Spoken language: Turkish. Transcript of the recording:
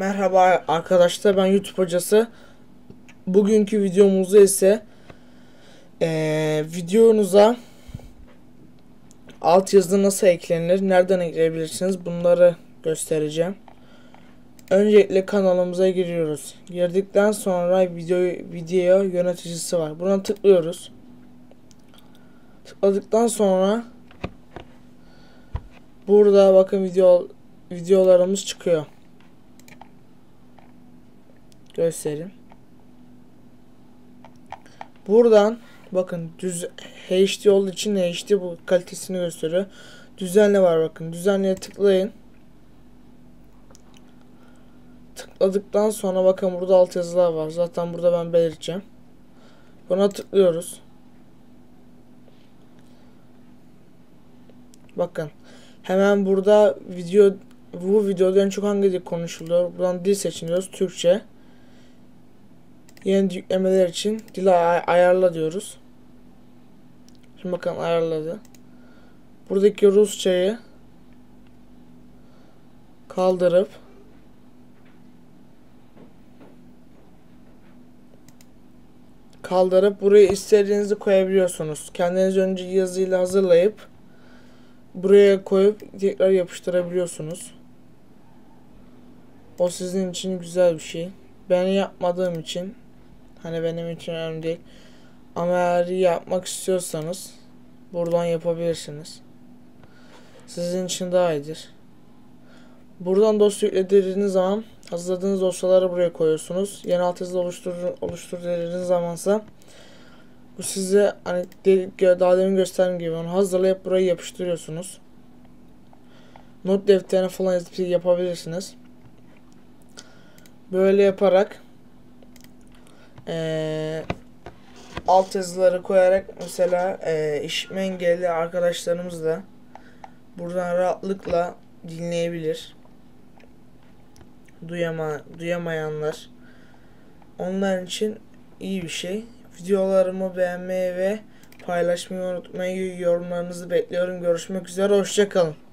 Merhaba arkadaşlar ben YouTube hocası. Bugünkü videomuzda ise eee videonuza altyazı nasıl eklenir, nereden ekleyebilirsiniz bunları göstereceğim. Öncelikle kanalımıza giriyoruz. Girdikten sonra video video yöneticisi var. Buna tıklıyoruz. Tıkladıktan sonra burada bakın video videolarımız çıkıyor. Göstereyim. Buradan bakın düz HD olduğu için HD bu kalitesini gösteriyor. Düzenle var bakın. Düzenleye tıklayın. Tıkladıktan sonra bakın burada alt yazılar var. Zaten burada ben belirteceğim. Buna tıklıyoruz. Bakın. Hemen burada video bu videoda en çok hangi dil konuşuluyor? Buradan dil seçiniyoruz. Türkçe. Yeni yüklemeler için dili ay ayarla diyoruz. Şimdi bakın ayarladı. Buradaki Rusçayı kaldırıp kaldırıp buraya istediğinizi koyabiliyorsunuz. Kendiniz önce yazıyla hazırlayıp buraya koyup tekrar yapıştırabiliyorsunuz. O sizin için güzel bir şey. Ben yapmadığım için hani benim için önemli değil. Ama eğer yapmak istiyorsanız buradan yapabilirsiniz. Sizin için daha iyidir. Buradan dosya yüklediğiniz zaman hazırladığınız dosyaları buraya koyuyorsunuz. Yeni alt yazılı oluştur, oluştur dediğiniz zamansa bu size hani daha demin gösterdiğim gibi onu hazırlayıp buraya yapıştırıyorsunuz. Not defterine falan yapabilirsiniz. Böyle yaparak ee, alt yazıları koyarak mesela e, işitme engelli arkadaşlarımız da buradan rahatlıkla dinleyebilir. Duyama, duyamayanlar. Onlar için iyi bir şey. Videolarımı beğenmeyi ve paylaşmayı unutmayın. Yorumlarınızı bekliyorum. Görüşmek üzere. Hoşçakalın.